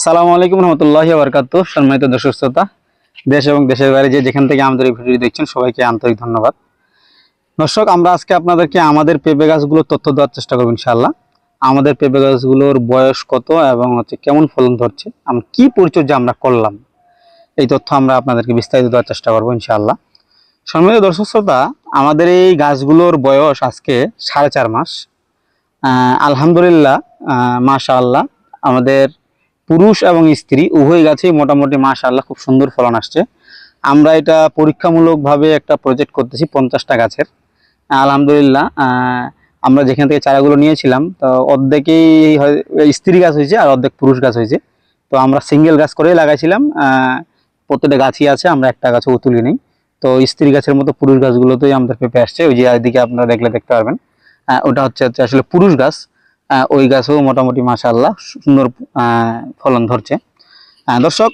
আসসালামু আলাইকুম রহমতুল্লাহ বরকাত সম্মানিত দর্শক শ্রোতা, দেশ এবং দেশের বাইরে যে যেখান থেকে আমাদের এই ভিডিও দেখছেন, সবাইকে আন্তরিক ধন্যবাদ। দর্শক, আমরা আজকে আপনাদেরকে আমাদের পেঁপে গাছগুলোর তথ্য দেওয়ার চেষ্টা করব ইনশাআল্লাহ। আমাদের পেঁপে গাছগুলোর বয়স কত এবং হচ্ছে কেমন ফলন ধরছে আমরা কি পরিচর্যা আমরা করলাম, এই তথ্য আমরা আপনাদেরকে বিস্তারিত দেওয়ার চেষ্টা করব ইনশাআল্লাহ। সম্মানিত দর্শক শ্রোতা, আমাদের এই গাছগুলোর বয়স আজকে সাড়ে চার মাস। আলহামদুলিল্লাহ মাশা আল্লাহ আমাদের পুরুষ এবং স্ত্রী, উভয় গাছেই মোটামুটি মাশাআল্লাহ খুব সুন্দর ফলন আসছে। আমরা এটা পরীক্ষামূলকভাবে একটা প্রজেক্ট করতেছি পঞ্চাশটা গাছের। আলহামদুলিল্লাহ আমরা যেখান থেকে চারাগুলো নিয়েছিলাম, তো অর্ধেকেই স্ত্রী গাছ হয়েছে আর অর্ধেক পুরুষ গাছ হয়েছে। তো আমরা সিঙ্গেল গাছ করেই লাগাইছিলাম প্রত্যেকটা গাছই আছে, আমরা একটা গাছও তুলি নেই তো স্ত্রী গাছের মতো পুরুষ গাছগুলোতেই আমাদের পেঁপে আসছে, ওই যে এদিকে আপনারা দেখলে দেখতে পারবেন। ওটা হচ্ছে আসলে পুরুষ গাছ। ওই গাছও মোটামুটি মাশাআল্লাহ সুন্দর ফলন ধরছে। দর্শক,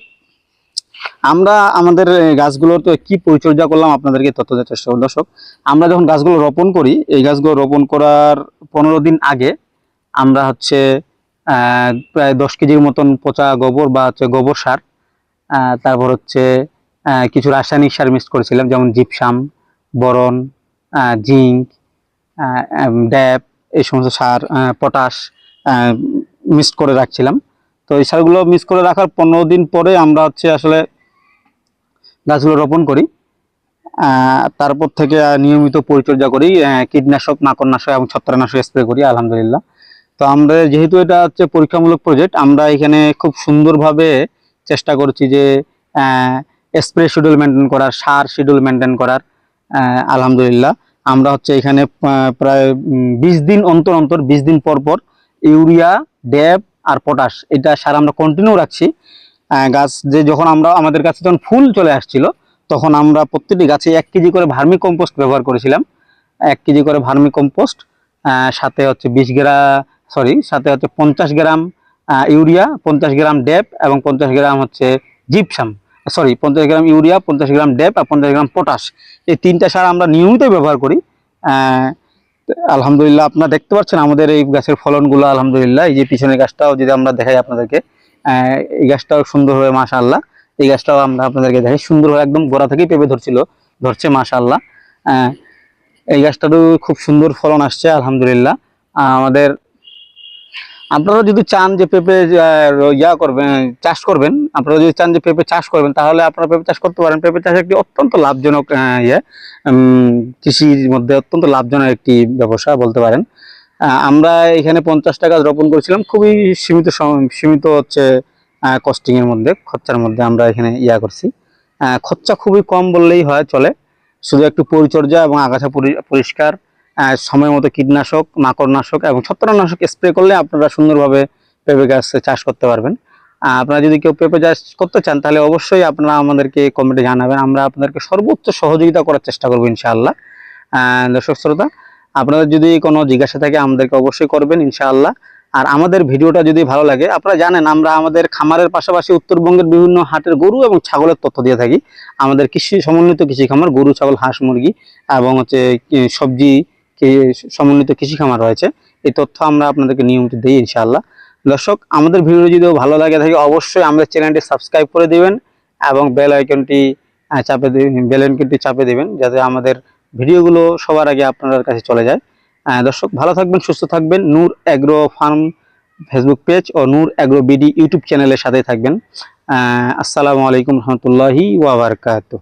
আমরা আমাদের গাছগুলোর তো কি পরিচর্যা করলাম আপনাদেরকে তথ্য দেওয়ার চেষ্টা করব। দর্শক, আমরা যখন গাছগুলো রোপণ করি, এই গাছগুলো রোপণ করার পনেরো দিন আগে আমরা হচ্ছে প্রায় দশ কেজির মতন পচা গোবর বা হচ্ছে গোবর সার তারপর হচ্ছে কিছু রাসায়নিক সার মিক্স করেছিলাম, যেমন জিপসাম, বরন জিঙ্ক ড্যাপ এই সমস্ত সার পটাশ মিক্স করে রাখছিলাম। তো এই সারগুলো মিক্স করে রাখার পনেরো দিন পরে আমরা হচ্ছে আসলে গাছগুলো রোপণ করি। তারপর থেকে নিয়মিত পরিচর্যা করি কীটনাশক মাকড়নাশক এবং ছত্রাকনাশক স্প্রে করি, আলহামদুলিল্লাহ। তো আমরা যেহেতু এটা হচ্ছে পরীক্ষামূলক প্রজেক্ট আমরা এখানে খুব সুন্দরভাবে চেষ্টা করছি যে স্প্রে শিডিউল মেনটেন করার, সার শিডিউল মেনটেন করার আলহামদুলিল্লাহ। আমরা হচ্ছে এখানে প্রায় বিশ দিন অন্তর অন্তর, বিশ দিন পর পর ইউরিয়া ড্যাপ আর পটাশ, এটা সার আমরা কন্টিনিউ রাখছি। গাছ যে যখন আমরা, আমাদের কাছে যখন ফুল চলে আসছিল, তখন আমরা প্রত্যেকটি গাছে এক কেজি করে ভার্মি কম্পোস্ট ব্যবহার করেছিলাম। এক কেজি করে ভার্মি কম্পোস্ট সাথে হচ্ছে বিশ গ্রা সরি সাথে হচ্ছে পঞ্চাশ গ্রাম ইউরিয়া, পঞ্চাশ গ্রাম ড্যাপ এবং পঞ্চাশ গ্রাম হচ্ছে জিপসাম সরি পঞ্চাশ গ্রাম ইউরিয়া পঞ্চাশ গ্রাম ড্যাপ আর পঞ্চাশ গ্রাম পটাশ। এই তিনটা সার আমরা নিয়মিত ব্যবহার করি। আলহামদুলিল্লাহ আপনারা দেখতে পাচ্ছেন আমাদের এই গাছের ফলনগুলো আলহামদুলিল্লাহ। এই যে পিছনের গাছটাও যদি আমরা দেখাই আপনাদেরকে এই গাছটাও সুন্দর হয়ে মাশাআল্লাহ। এই গাছটাও আমরা আপনাদেরকে দেখাই সুন্দর হয়ে একদম গোড়া থেকেই পেঁপে ধরছিল ধরছে মাশাআল্লাহ। আহ, এই গাছটারও খুব সুন্দর ফলন আসছে আলহামদুলিল্লাহ। আমাদের আপনারা যদি চান যে পেঁপে ইয়া করবেন, চাষ করবেন, আপনারা যদি চান যে পেঁপে চাষ করবেন, তাহলে আপনারা পেঁপে চাষ করতে পারেন। পেঁপে চাষ একটি অত্যন্ত লাভজনক ইয়ে কৃষির মধ্যে অত্যন্ত লাভজনক একটি ব্যবসা বলতে পারেন। আমরা এখানে পঞ্চাশ টাকা রোপণ করেছিলাম, খুবই সীমিত সীমিত হচ্ছে কস্টিং এর মধ্যে, খরচার মধ্যে আমরা এখানে ইয়া করছি। খরচা খুবই কম বললেই হয়, চলে। শুধু একটু পরিচর্যা এবং আগাছা পরিষ্কার সময় মতো কীটনাশক, মাকড়নাশক এবং ছত্রাকনাশক স্প্রে করলে আপনারা সুন্দরভাবে পেঁপে গাছ চাষ করতে পারবেন। আপনারা যদি কেউ পেঁপে চাষ করতে চান, তাহলে অবশ্যই আপনারা আমাদেরকে কমেন্টে জানাবেন। আমরা আপনাদেরকে সর্বোচ্চ সহযোগিতা করার চেষ্টা করব ইনশাআল্লাহ। দর্শক শ্রোতা আপনাদের যদি কোনো জিজ্ঞাসা থাকে, আমাদেরকে অবশ্যই করবেন ইনশাআল্লাহ। আর আমাদের ভিডিওটা যদি ভালো লাগে, আপনারা জানেন আমরা আমাদের খামারের পাশাপাশি উত্তরবঙ্গের বিভিন্ন হাটের গরু এবং ছাগলের তথ্য দিয়ে থাকি। আমাদের কৃষি, সমন্বিত কৃষি খামার গরু, ছাগল, হাঁস, মুরগি এবং হচ্ছে সবজি সমন্বিত কৃষি খামার রয়েছে। এই তথ্য আমরা আপনাদেরকে নিয়মিত দিই ইনশাআল্লাহ। দর্শক, আমাদের ভিডিও যদি ভালো লাগে থাকে, অবশ্যই আমাদের চ্যানেলটি সাবস্ক্রাইব করে দিবেন এবং বেল আইকনটি চাপে বেল আইকনটি চাপে দিবেন যাতে আমাদের ভিডিওগুলো সবার আগে আপনাদের কাছে চলে যায়। দর্শক, ভালো থাকবেন, সুস্থ থাকবেন। Noor agro farm Facebook page ও নূর অ্যাগ্রো বিডি ইউটিউব চ্যানেলের সাথে থাকবেন। আসসালামু আলাইকুম রহমতুল্লাহি ওয়াবারকাতুহ